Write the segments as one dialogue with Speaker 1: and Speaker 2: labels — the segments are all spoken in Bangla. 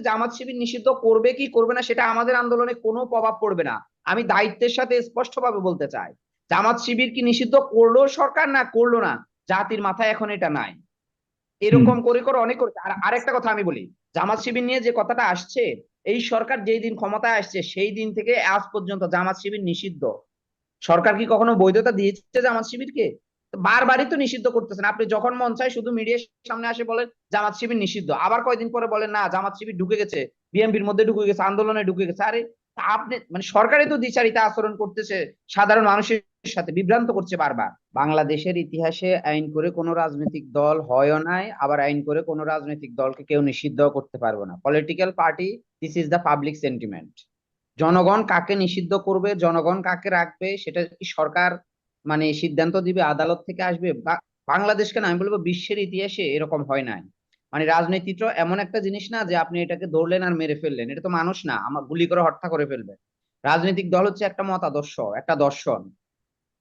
Speaker 1: জামাত শিবির নিষিদ্ধ করবে কি করবে না সেটা আমাদের আন্দোলনে কোনো প্রভাব পড়বে না। আমি দায়িত্বের সাথে স্পষ্টভাবে বলতে চাই জামাত শিবির কি নিষিদ্ধ করল সরকার না করল না? জাতির মাথায় এখন এটা নাই। এরকম করে করে অনেক করেছে আর আরেকটা কথা আমি বলি জামাত শিবির নিয়ে যে কথাটা আসছে এই সরকার যেই দিন ক্ষমতায় আসছে সেই দিন থেকে আজ পর্যন্ত জামাত শিবির নিষিদ্ধ। সরকার কি কখনো বৈধতা দিয়েছে জামাত শিবিরকে? বারবারই তো নিষিদ্ধ করতেছেন। আপনি যখন মন চায় শুধু মিডিয়ার সামনে আসে বলেন, জামাত শিবির নিষিদ্ধ। আবার কয়দিন পরে বলেন, না, জামাত শিবির ঢুকে গেছে, বিএনপির মধ্যে ঢুকে গেছে, আন্দোলনে ঢুকে গেছে। আরে আপনি মানে সরকারই তো দ্বিচারিতা আচরণ করতেছে, সাধারণ মানুষের সাথে বিভ্রান্ত করছে বারবার। বাংলাদেশের ইতিহাসে আইন করে কোনো রাজনৈতিক দল হয় নাই, আবার আইন করে কোনো রাজনৈতিক দলকে কেউ নিষিদ্ধ করতে পারবে না। Political party this is the public sentiment জনগণ কাকে নিষিদ্ধ করবে, জনগণ কাকে রাখবে, সেটা কি সরকার মানে সিদ্ধান্ত দিবে আদালত থেকে আসবে, বা- বাংলাদেশকে আমি বলব বিশ্বের ইতিহাসে এরকম হয় নাই। মানে রাজনীতিটা এমন একটা জিনিস না যে আপনি এটাকে ধরলেন আর মেরে ফেললেন। এটা তো মানুষ না আমার গুলি করে হত্যা করে ফেলবে। রাজনৈতিক দল হচ্ছে একটা মতাদর্শ, একটা দর্শন।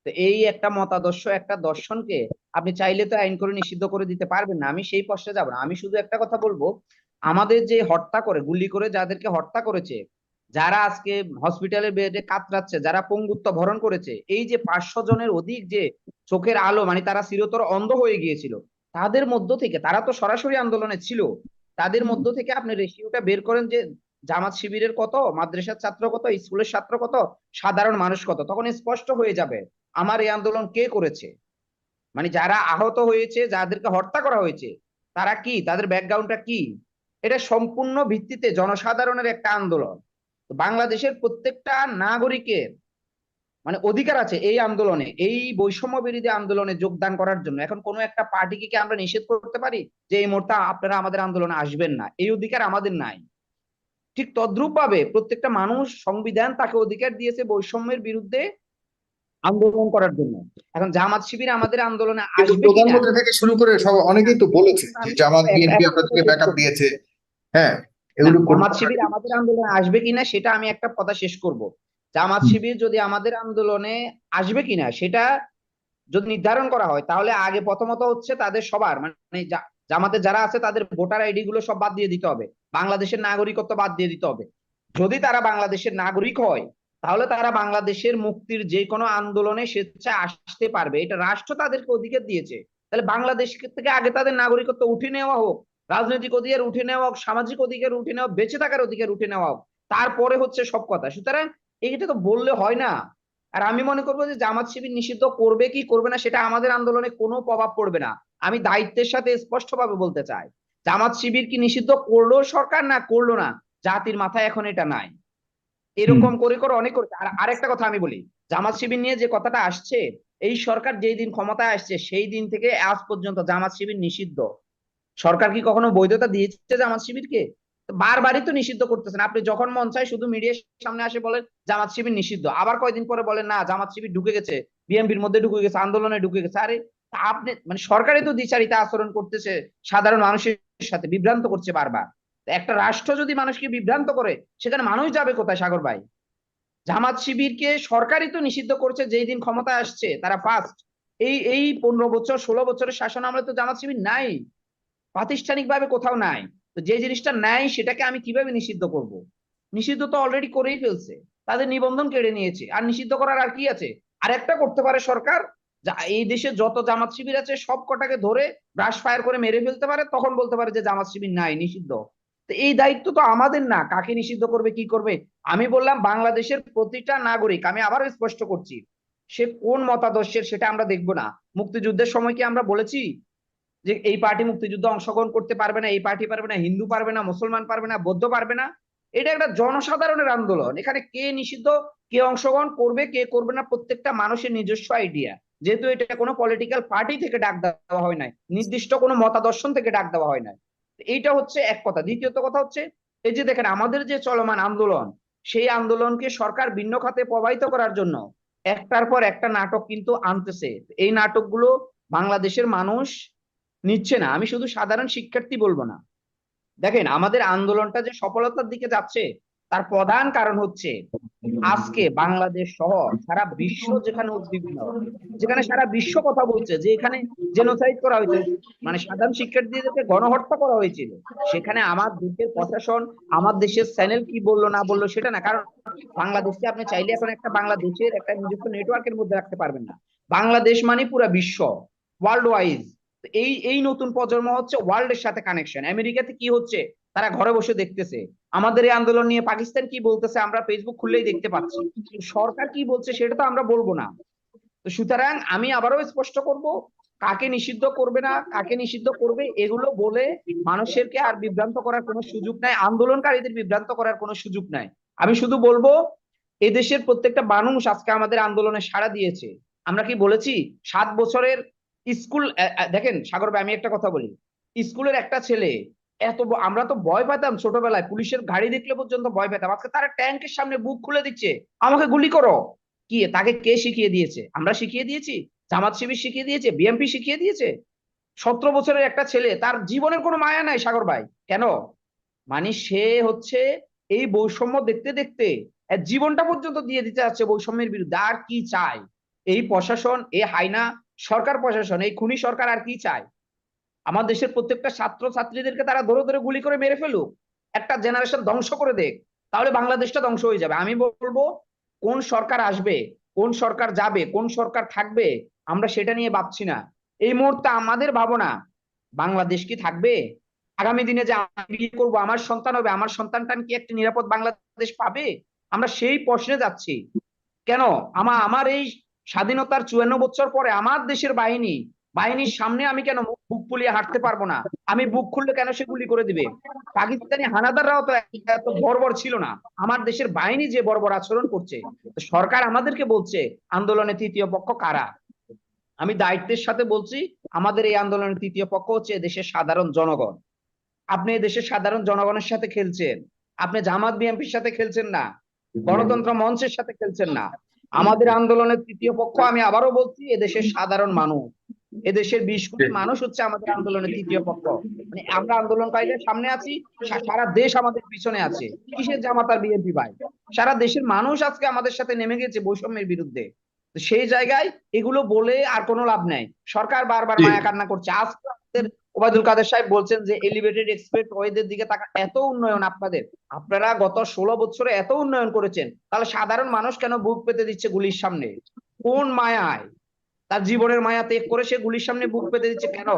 Speaker 1: তো এই একটা মতাদর্শ, একটা দর্শনকে আপনি চাইলে তো আইন করে নিষিদ্ধ করে দিতে পারবেন না। আমি সেই পক্ষে যাব না। আমি শুধু একটা কথা বলব, আমাদের যে হত্যা করে, গুলি করে যাদেরকে হত্যা করেছে যারা আজকে হসপিটালে বেডে কাতরাচ্ছে, যারা পঙ্গুত্ব ভরণ করেছে, এই যে পাঁচশো জনের অধিক যে চোখের আলো মানে তারা চিরতর অন্ধ হয়ে গিয়েছিল, তাদের মধ্য থেকে, তারা তো সরাসরি আন্দোলনে ছিল, তাদের মধ্য থেকে আপনি রেশিওটা বের করেন যে জামাত শিবিরের কত, মাদ্রাসার ছাত্র কত স্কুলের ছাত্র কত, সাধারণ মানুষ কত, তখন স্পষ্ট হয়ে যাবে, আমার এই আন্দোলন কে করেছে? মানে যারা আহত হয়েছে, যাদেরকে হত্যা করা হয়েছে, তারা কি? তাদের ব্যাকগ্রাউন্ডটা কি? এটা সম্পূর্ণ ভিত্তিতে জনসাধারণের একটা আন্দোলন। বাংলাদেশের প্রত্যেকটা নাগরিকের মানে অধিকার আছে এই আন্দোলনে এই বৈষম্য বিরোধী আন্দোলনে যোগদান করার জন্য। এখন কোনো একটা পার্টিকে কি আমরা নিষেধ করতে পারি যে এই মুহূর্তে আপনারা আমাদের আন্দোলনে আসবেন না? এই অধিকার আমাদের নাই। ঠিক তদ্রূপ ভাবে প্রত্যেকটা মানুষ সংবিধান তাকে অধিকার দিয়েছে বৈষম্যের বিরুদ্ধে আন্দোলন করার জন্য। এখন জামাত শিবির আমাদের আন্দোলনে আসবে
Speaker 2: থেকে শুরু করে সব অনেকেই তো বলেছে যে জামাত বিএনপি আপনাদেরকে ব্যাকআপ দিয়েছে। হ্যাঁ। এগুলো
Speaker 1: জামাত শিবির আমাদের আন্দোলনে আসবে কিনা সেটা আমি একটা কথা শেষ করব। জামাত শিবির যদি আমাদের আন্দোলনে আসবে কিনা সেটা যদি নির্ধারণ করা হয় তাহলে আগে প্রথমত হচ্ছে তাদের সবার মানে জামাতের যারা আছে তাদের ভোটার আইডি গুলো সব বাদ দিয়ে দিতে হবে। বাংলাদেশের নাগরিকত্ব বাদ দিয়ে দিতে হবে। যদি তারা বাংলাদেশের নাগরিক হয় তাহলে তারা বাংলাদেশের মুক্তির যে কোনো আন্দোলনে স্বেচ্ছা আসতে পারবে। এটা রাষ্ট্র তাদেরকে অধিকার দিয়েছে। তাহলে বাংলাদেশ থেকে আগে তাদের নাগরিকত্ব উঠে নেওয়া হোক রাজনৈতিক অধিকার উঠে নেওয়া হোক সামাজিক অধিকার উঠে নেওয়া বেঁচে থাকার অধিকার উঠে নেওয়া হোক তারপরে হচ্ছে সব কথা। সুতরাং এইটা তো বললে হয় না। আর আমি মনে করব যে জামাত শিবির নিষিদ্ধ করবে কি করবে না সেটা আমাদের আন্দোলনে কোনো প্রভাব পড়বে না। আমি দায়িত্বের সাথে স্পষ্টভাবে বলতে চাই জামাত শিবির কি নিষিদ্ধ করল সরকার না করল না? জাতির মাথায় এখন এটা নাই। এরকম করে করে অনেক করেছে আর আরেকটা কথা আমি বলি জামাত শিবির নিয়ে যে কথাটা আসছে এই সরকার যেই দিন ক্ষমতায় আসছে সেই দিন থেকে আজ পর্যন্ত জামাত শিবির নিষিদ্ধ। সরকার কি কখনো বৈধতা দিয়েছে জামাত শিবিরকে? বারবারই তো নিষিদ্ধ করতেছেন। আপনি যখন মন চায় শুধু মিডিয়ার সামনে আসে বলেন, জামাত শিবির নিষিদ্ধ। আবার কয়দিন পরে বলেন, না, জামাত শিবির ঢুকে গেছে। বিএনপির মধ্যে ঢুকে গেছে, আন্দোলনে ঢুকে গেছে। আরে আপনি মানে সরকারই তো দ্বিচারিতা আচরণ করতেছে, সাধারণ মানুষের সাথে বিভ্রান্ত করছে বারবার। একটা রাষ্ট্র যদি মানুষকে বিভ্রান্ত করে, সেখানে মানুষ যাবে কোথায়, সাগর ভাই? জামাত শিবিরকে সরকারই তো নিষিদ্ধ করছে যেই দিন ক্ষমতায় আসছে, তারা ফার্স্ট এই এই পনেরো বছর, ষোলো বছরের শাসন আমলে তো জামাত শিবির নাই। প্রাতিষ্ঠানিক ভাবে কোথাও নাই। তো যে জিনিসটা নাই, সেটাকে আমি কীভাবে নিষিদ্ধ করব? নিষিদ্ধ তো অলরেডি করেই ফেলছে। তাদের নিবন্ধন কেড়ে নিয়েছে। আর নিষিদ্ধ করার আর কি আছে? আর একটা করতে পারে সরকার, যা এই দেশে যত জামাত শিবির আছে, সব কটাকে ধরে ব্রাশ ফায়ার করে মেরে ফেলতে পারে, তখন বলতে পারে যে জামাত শিবির নাই, নিষিদ্ধ। তো এই দায়িত্ব তো আমাদের না, কাকে নিষিদ্ধ করবে, কি করবে? আমি বললাম, বাংলাদেশের প্রতিটা নাগরিক, আমি আবারও স্পষ্ট করছি, সে কোন মতাদর্শের সেটা আমরা দেখব না। মুক্তিযুদ্ধের সময় কি আমরা বলেছি? যে এই পার্টি মুক্তিযুদ্ধে অংশগ্রহণ করতে পারবে না, এই পার্টি পারবে না, হিন্দু পারবে না, মুসলমান পারবে না, বৌদ্ধ পারবে না, এটা একটা জনসাধারণের আন্দোলন। এখানে কে নিষিদ্ধ, কে অংশগ্রহণ করবে, কে করবে না, প্রত্যেকটা মানুষের নিজস্ব আইডিয়া যেহেতু এটা কোনো পলিটিক্যাল পার্টি থেকে ডাক দেওয়া হয় নাই, নির্দিষ্ট কোনো মতাদর্শন থেকে ডাক দেওয়া হয় নাই। এইটা হচ্ছে এক কথা। দ্বিতীয়ত কথা হচ্ছে, এই যে দেখেন, আমাদের যে চলমান আন্দোলন, সেই আন্দোলনকে সরকার ভিন্ন খাতে প্রবাহিত করার জন্য একটার পর একটা নাটক কিন্তু আনতেছে। এই নাটকগুলো বাংলাদেশের মানুষ নিচ্ছে না। আমি শুধু সাধারণ শিক্ষার্থী বলব না। দেখেন, আমাদের আন্দোলনটা যে সফলতার দিকে যাচ্ছে, তার প্রধান কারণ হচ্ছে আজকে বাংলাদেশ সহ সারা বিশ্ব যেখানে উদ্বিগ্ন, যেখানে সারা বিশ্ব কথা বলছে, যে এখানে জেনোসাইড করা হয়েছে মানে সাধারণ শিক্ষার্থীদেরকে গণহত্যা করা হয়েছিল। সেখানে আমার দেশের প্রশাসন, আমার দেশের চ্যানেল কি বলল, না বলল, সেটা না। কারণ বাংলাদেশকে আপনি চাইলে এখন একটা বাংলাদেশের একটা নিজস্ব নেটওয়ার্কের মধ্যে রাখতে পারবেন না। বাংলাদেশ মানে পুরা বিশ্ব। ওয়ার্ল্ড ওয়াইজ এই এই নতুন প্রজন্ম হচ্ছে ওয়ার্ল্ডের সাথে কানেকশন আমেরিকাতে কি হচ্ছে? তারা ঘরে বসে দেখতেছে। আমাদের এই আন্দোলন নিয়ে পাকিস্তান কি বলতেছে আমরা ফেসবুক খুললেই দেখতে পাচ্ছি। সরকার কি বলছে সেটা তো আমরা বলব না। তো সুতরাং আমি আবারও স্পষ্ট করব, কাকে নিষিদ্ধ করবে না, কাকে নিষিদ্ধ করবে, এগুলো বলে মানুষেরকে আর বিভ্রান্ত করার কোনো সুযোগ নাই, আন্দোলনকারীদের বিভ্রান্ত করার কোনো সুযোগ নাই। আমি শুধু বলব, এদেশের প্রত্যেকটা মানুষ আজকে আমাদের আন্দোলনে সাড়া দিয়েছে। আমরা কি বলেছি? সাত বছরের স্কুল দেখেন সাগর ভাই, আমি একটা কথা বলি। স্কুলের একটা ছেলে এত আমরা তো ভয় পেতাম ছোটবেলায়। পুলিশের গাড়ি দেখলে পর্যন্ত ভয় পেতাম আজকে তারা ট্যাঙ্কের সামনে বুক খুলে দিচ্ছে। আমাকে গুলি করো। কি, তাকে কে শিখিয়ে দিয়েছে? আমরা শিখিয়ে দিয়েছি। জামাত শিবির শিখিয়ে দিয়েছে। বিএমপি শিখিয়ে দিয়েছে। সতেরো বছরের একটা ছেলে, তার জীবনের কোনো মায়া নাই সাগর ভাই। কেন? মানে সে হচ্ছে এই বৈষম্য দেখতে দেখতে জীবনটা পর্যন্ত দিয়ে দিতে যাচ্ছে বৈষম্যের বিরুদ্ধে। আর কি চায়? এই প্রশাসন এই হাইনা সরকার প্রশাসন, এই খুনি সরকার আর কি চায়? আমার দেশের প্রত্যেকটা ছাত্র ছাত্রীদেরকে তারা ধরে ধরে গুলি করে মেরে ফেলুক, একটা জেনারেশন ধ্বংস করে দেখ তাহলে বাংলাদেশটা ধ্বংস হয়ে যাবে। আমি বলব, কোন সরকার আসবে, কোন সরকার যাবে, কোন সরকার থাকবে, আমরা সেটা নিয়ে ভাবছি না। এই মুহূর্তে আমাদের ভাবনা, বাংলাদেশ কি থাকবে? আগামী দিনে যে আমি বিয়ে করব, আমার সন্তান হবে, আমার সন্তানটা কি একটা নিরাপদ বাংলাদেশ পাবে? আমরা সেই প্রশ্নে যাচ্ছি। কেন? আমার আমার এই স্বাধীনতার চুয়ান্ন বছর পরে আমার দেশের বাহিনী, বাহিনীর সামনে আমি কেন বুক ফুলিয়ে হাঁটতে পারব না? আমি বুক খুললে কেন সে গুলি করে দিবে? পাকিস্তানি হানাদাররাও তো এত বর্বর ছিল না। আমার দেশের বাহিনী যে বর্বর আচরণ করছে সরকার আমাদেরকে বলছে আন্দোলনে তৃতীয় পক্ষ কারা? আমি দায়িত্বের সাথে বলছি, আমাদের এই আন্দোলনের তৃতীয় পক্ষ হচ্ছে দেশের সাধারণ জনগণ। আপনি দেশের সাধারণ জনগণের সাথে খেলছেন। আপনি জামাত বিএনপির সাথে খেলছেন না। গণতন্ত্র মঞ্চের সাথে খেলছেন না। আমাদের আন্দোলনের তৃতীয় পক্ষ আমি আবারও বলছি এদেশের সাধারণ মানুষ। এদেশের বিশ কোটি মানুষ হচ্ছে আমাদের আন্দোলনের তৃতীয় পক্ষ। মানে আমরা আন্দোলনকারীদের সামনে আছি সারা দেশ আমাদের পিছনে আছে। কিসের জামাতার বিএনপি ভাই? সারা দেশের মানুষ আজকে আমাদের সাথে নেমে গেছে বৈষম্যের বিরুদ্ধে। সেই জায়গায় এগুলো বলে আর কোনো লাভ নাই। সরকার বারবার মায়া কান্না করছে। আজকে ওবায়দুল কাদের সাহেব বলছেন যে এলিভেটেড এক্সপ্রেস ওয়েদের দিকে তাকা এত উন্নয়ন আপনাদের। আপনারা গত ষোলো বছরে এত উন্নয়ন করেছেন, তাহলে সাধারণ মানুষ কেন বুক পেতে দিচ্ছে গুলির সামনে? কোন মায়ায়? তার জীবনের মায়া ত্যাগ করে সে গুলির সামনে বুক পেতে দিচ্ছে কেন?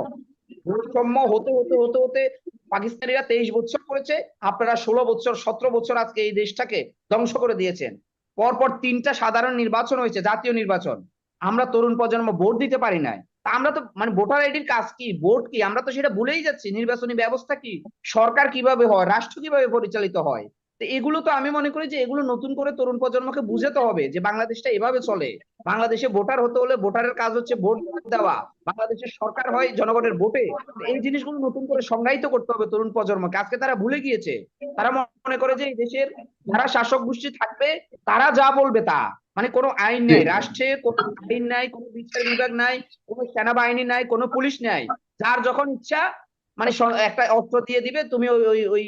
Speaker 1: বৈষম্য হতে হতে হতে হতে পাকিস্তানিরা তেইশ বছর করেছে, আপনারা ষোলো বছর, সতেরো বছর আজকে এই দেশটাকে ধ্বংস করে দিয়েছেন। পরপর তিনটা সাধারণ নির্বাচন হয়েছে, জাতীয় নির্বাচন। আমরা তরুণ প্রজন্ম ভোট দিতে পারি নাই। তা আমরা তো মানে ভোটার আইডির কাজ কি? ভোট কি? আমরা তো সেটা ভুলেই যাচ্ছি। নির্বাচনী ব্যবস্থা কি? সরকার কীভাবে হয়? রাষ্ট্র কীভাবে পরিচালিত হয়? তো এগুলো তো আমি মনে করি যে এগুলো নতুন করে তরুণ প্রজন্মকে বুঝাতে হবে যে বাংলাদেশটা এভাবে চলে। বাংলাদেশে ভোটার হতে হলে ভোটারের কাজ হচ্ছে ভোট দেওয়া। বাংলাদেশের সরকার হয় জনগণের ভোটে এই জিনিসগুলো নতুন করে সংজ্ঞায়িত করতে হবে তরুণ প্রজন্মকে। আজকে তারা ভুলে গিয়েছে। তারা মনে করে যে এই দেশের যারা শাসক গোষ্ঠী থাকবে, তারা যা বলবে তা। মানে কোনো আইন নাই রাষ্ট্রে কোনো আইন নাই কোনো বিচার বিভাগ নাই কোনো সেনাবাহিনী নাই কোনো পুলিশ নাই। যার যখন ইচ্ছা মানে একটা অস্ত্র দিয়ে দিবে তুমি ওই ওই ওই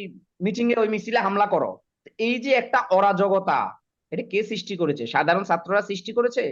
Speaker 1: মিটিং এ ওই মিছিলে হামলা করো। এই যে একটা অরাজকতা এটা কে সৃষ্টি করেছে? সাধারণ ছাত্ররা সৃষ্টি করেছে?